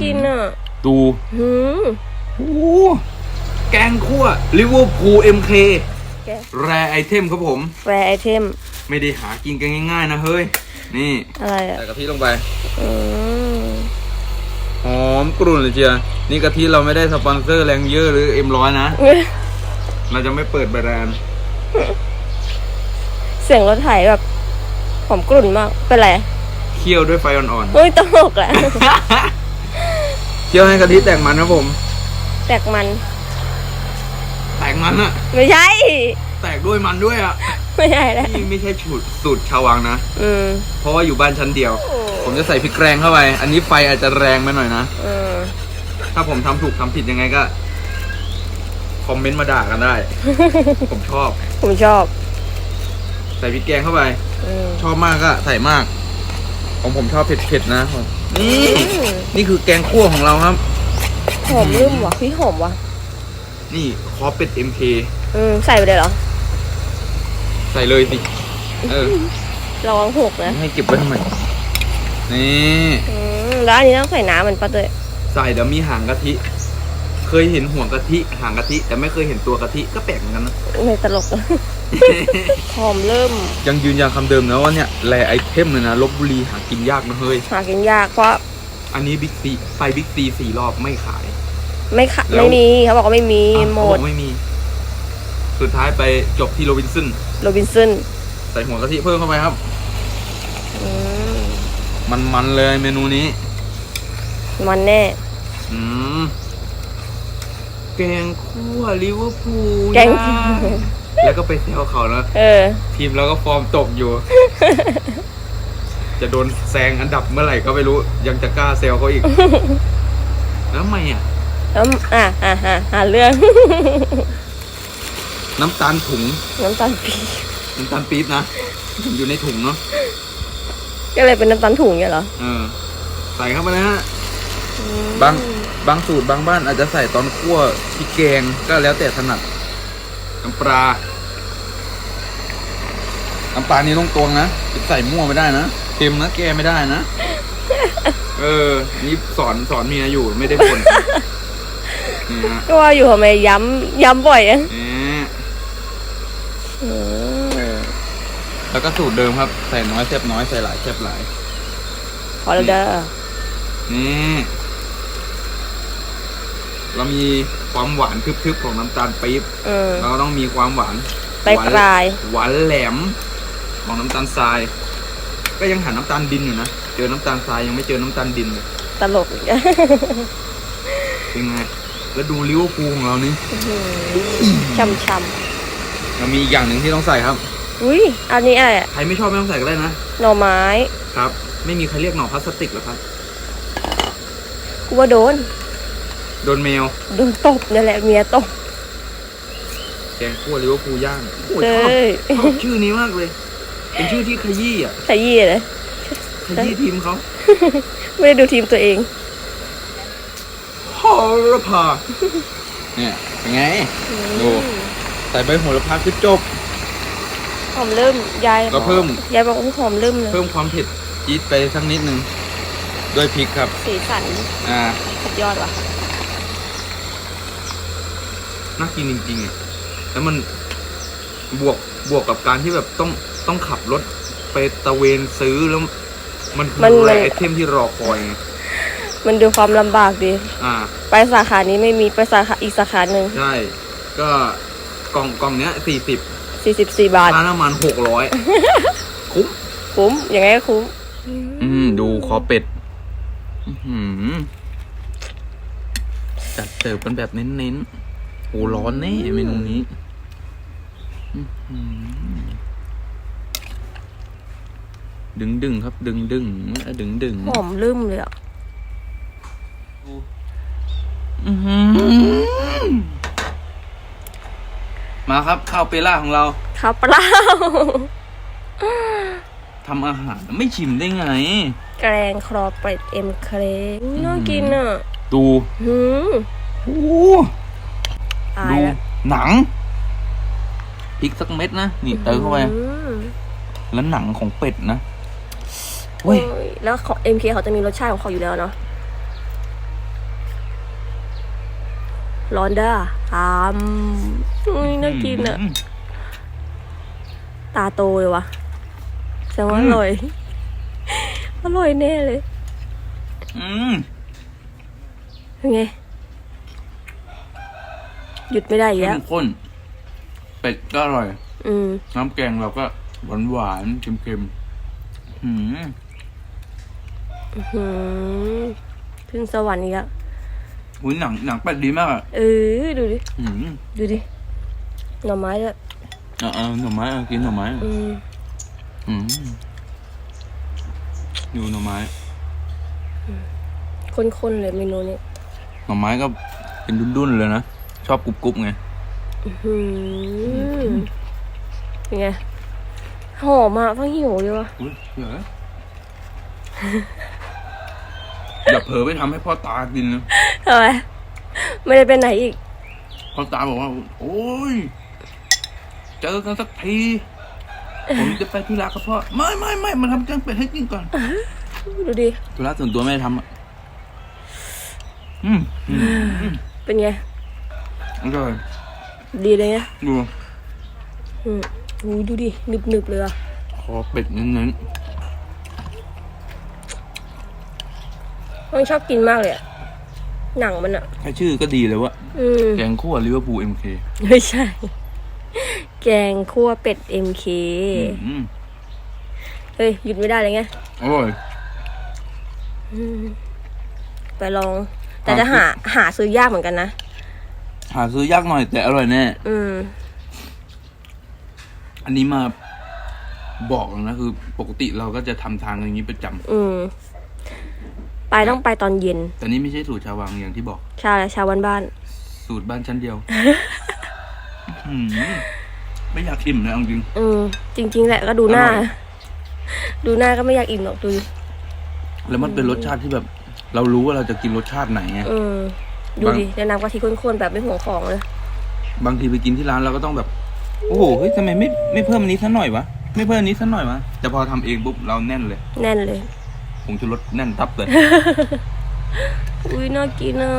กินอะ ดูหืมโอ้โหแกงคั่วลิเวอร์พูลเอ็มเคแกแรไอเทมครับผม แรไอเทม ไม่ได้หากินกันง่ายๆนะเฮ้ย นี่อะไรอะใส่กะทิลงไปอืมหอมกรุ่นเลยเชียนี่กะทิเราไม่ได้สปอนเซอร์แรงเยอะหรือเอ็มร้อยนะ เราจะไม่เปิดแบรนด์เสียงรถไถแบบหอมกลุ่นมาก เป็นไร เคี่ยวด้วยไฟอ่อนเฮ้ยตลกแหละๆ เคี่ยวให้กะทิแตกมันครับผม แตกมัน แตกมันอะไม่ใช่ แตกด้วยมันด้วยอะไม่ใช่แล้วนี่ไม่ใช่สูตรสูตรชาววังนะอืมเพราะว่าอยู่บ้านชั้นเดียว ผมจะใส่พริกแรงเข้าไป อันนี้ไฟอาจจะแรงไปหน่อยนะอืมถ้าผมทำถูกทำผิดยังไงก็คอมเมนต์มาด่ากันได้ ผมชอบ ผมชอบ ใส่พริกแกงเข้าไป อืมชอบมากก็ใส่มาก ของผมชอบเผ็ดๆนะนี่อืมนี่คือแกงคั่วของเราครับ หอมลืมว่ะพี่หอมว่ะ นี่คอเป็ด MK อืมใส่ไปเลยเหรอ ใส่เลยสิ เออระวังหกนะให้เก็บไว้ทำไม นี่ อืมแล้วอันนี้ต้องใส่น้ำมันปะเตยใส่เดี๋ยวมีหางกะทิ เคยเห็นห่วงกะทิหางกะทิ แต่ไม่เคยเห็นตัวกะทิก็แปลกเหมือนกันนะ ไม่ตลก หอมเริ่ม ยังยืนยันคำเดิมนะว่าเนี่ยแลไอเทมเลยนะลบบุรีหากินยากนะเฮ้ย หากินยากเพราะอันนี้บิ๊กซีไปบิ๊กซีสี่รอบไม่ขาย ไม่ขะแล้ว ไม่มีเขาบอกว่าไม่มีอะหมเขาบดอกไม่มี สุดท้ายไปจบที่โรบินสันโรบินสันใส่หัวกะทิเพิ่มเข้าไปครับ อืมมันๆเลยเมนูนี้ มันแน่ อืมแก งคั่วลิเวอร์พูลแกงย่าแล้วก็ไปแซวเขานะเออ ทีมเราก็ฟอร์มตกอยู่ จะโดนแซงอันดับเมื่อไหร่ก็ไม่รู้ ยังจะกล้าเซลเขาอีก แล้วทำไมอะ แล้วอะอะอะหาเรื่อง น้ำตาลถุง น้ำตาลปี๊บน้ำตาลปี๊บนะ อยู่ในถุงเนาะก็เลยเป็นน้ำตาลถุงเนี่ยเหรอ เออ ใส่เข้าไปนะฮะอืมบาง บางสูตรบางบ้านอาจจะใส่ตอนคั่วพริกแกงก็แล้วแต่ถนัดน้ำปลาน้ำปลานี่ต้องตวงนะใส่มั่วไม่ได้นะเค็มนะแกไม่ได้นะ เออ นี่สอนสอนเมียอยู่ไม่ได้คนนี่ฮะก็ว่าอยู่ทำไมย้ำย้ำบ่อยอะนี่อืมแล้วก็สูตรเดิมครับ ใส่น้อยแซ่บน้อยใส่หลายแซ่บหลาย พอแล้วเด้อนี่ เรามีความหวานคึบๆของน้ำตาลปี๊บอืมเราก็ต้องมีความหวานปลายหวานปลาย หวานแหลม ของน้ำตาลทราย ก็ยังหาน้ำตาลดินอยู่นะเจอน้ำตาลทรายยังไม่เจอน้ำตาลดินเลยตลกอีกอะเป็นไงแล้วดูลิเวอร์พูลของเรานี่ช่ำช่เรามีอีกอย่างหนึ่งที่ต้องใส่ครับำอุ้ยอันนี้อะไรอะใครไม่ชอบไม่ต้องใส่ก็ได้นะหน่อไม้ครับ ไม่มีใครเรียกหน่อพลาสติกหรอกครับ กูว่าโดน โดนแมวโดนตบนั่นแหละเมียตบแกงคั่วลิเวอร์พูลย่างโอ้ยเฮ้ชอบยชอบชื่อนี้มากเลย เป็นชื่อที่ขยี้อะขยี้เลยขยี้ทีมเขาไม่ได้ดูทีมตัวเองโหระพาเนี่ยเป็นไงดูใส่ใบโหระพาคือจบหอมเริ่มยายก็เพิ่มยายบอกว่าหอมเริ่มเลยเพิ่มความเผ็ดจี๊ดไปสักนิดนึงด้วยพริกครับ สีสัน อ่าสุดยอดว่ะ น่ากินจริงๆอะแล้วมันบวกบวกกับการที่แบบต้องต้องขับรถไปตะเวนซื้อแล้ว มันคือมันแรมันไอเทมที่รอคอยไงมันดูความลำบากดี อ่า ไปสาขานี้ไม่มีไปสาขาอีกสาขาหนึ่งใช่ ก็กล่องกล่องเนี้ยสี่สิบ44 บาท ค่าน้ำมันหกร้อยคุ้ม คุ้ม ยังไงก็คุ้ม อืมดูคอเป็ด อื้อหือจัดเสิร์ฟกันแบบเน้นๆ โหร้อนแน่เมนูนี้อื้อหือดึงดึงๆครับ ดึงดึงๆดึงดึงๆหอมลืมเลยอะอื้อหือมาครับ ข้าวเปล่าของเราข้าวเปล่าทำอาหารไม่ชิมได้ไง แกงครอเป็ดเอ็มเครน่ากินอะ ดูหืมโอ้ ตายดูแล้วหนังพริกสักเม็ดนะนี่เติมเข้าไปอืมแล้วหนังของเป็ดนะเว้ย โอ้ยแล้วของเอ็มเคเขาจะมีรสชาติของเขาอยู่แล้วเนาะร้อนเด้ออามอุ้ยน่ากินอะมตาโตเลยวะแสดงว่าอือมร่อย อร่อยแน่เลยอืมเป็นไง หยุดไม่ได้อีกเข้แล้ว มข้นเป็ดก็อร่อย อืม น้ำแกงเราก็หวานหวานๆเค็มๆหืมหืมขึ้นสวรรค์อีกแล้วหุยหนังหนังเป็ดดีมากอะเออ ดูดิ หืมดูดิ หน่อไม้ด้วยอะอะหน่อไม้อะกินหน่อไม้อืมอืมดูหน่อไม้ข้นๆเลยเมนูนี้หน่อไม้ก็เป็นดุนๆเลยนะ ชอบกรุบๆไงหืมเป็นไง หอมอะฟังหิวเลยวะอุ้ยเดี๋ยวนะอย่าเผลอไปทำให้พ่อตากินนะ ทำไมไม่ได้ไปไหนอีก พ่อตาบอกว่า โอ้ย เจอกันสักที ผมจะไปธุระกับพ่อ ไม่ไม่ไม่มาทำแกงเป็ดให้กินก่อน ดูดิ ธุระส่วนตัวไม่ได้ทำอะอืมอืมอืม เป็นไง อร่อยดีเลยไงดูอืมอุ้ยดูดิหนึบหนึบๆเลยอะคอเป็ดเน้นมันชอบกินมากเลยอะหนังมันอะๆแค่ชื่อก็ดีเลยว่าอืมแกงคั่วลิเวอร์พูลเอ็มเคไม่ใช่ แกงคั่วเป็ดเอ็มเคอืมเฮ้ยหยุดไม่ได้เลยไงอร่อย ไปลอง แต่จะหาหาซื้อยากเหมือนกันนะ หาซื้อยากหน่อยแต่อร่อยแน่อืมอันนี้มาบอกนะคือ ปกติเราก็จะทำทางอย่างนี้ประจำอืม ไปต้องไปตอนเย็น แต่นี่ไม่ใช่สูตรชาววังอย่างที่บอก ชาและชาวบ้านบ้าน สูตรบ้านชั้นเดียว อืมไม่อยากอิ่มนะเอาจริงอืมจริง ๆ แหละก็ดูหน้า อร่อย ดูหน้าก็ไม่อยากอิ่มหรอกดูดิแล้วมันเป็นรสชาติที่แบบ เรารู้ว่าเราจะกินรสชาติไหนไงอืม ดูบางดิแนะนำกะทิข้นๆแบบไม่ห่วงของเลยบางทีไปกินที่ร้านเราก็ต้องแบบ โอ้โหเฮ้ยทำไมไม่ไม่เพิ่มอันนี้สักหน่อยวะไม่เพิ่มอันนี้สักหน่อยวะแต่พอทำเองปุ๊บเราแน่นเลยแน่นเลยผงชูรสแน่นทับเลย อุ้ยน่ากินอะ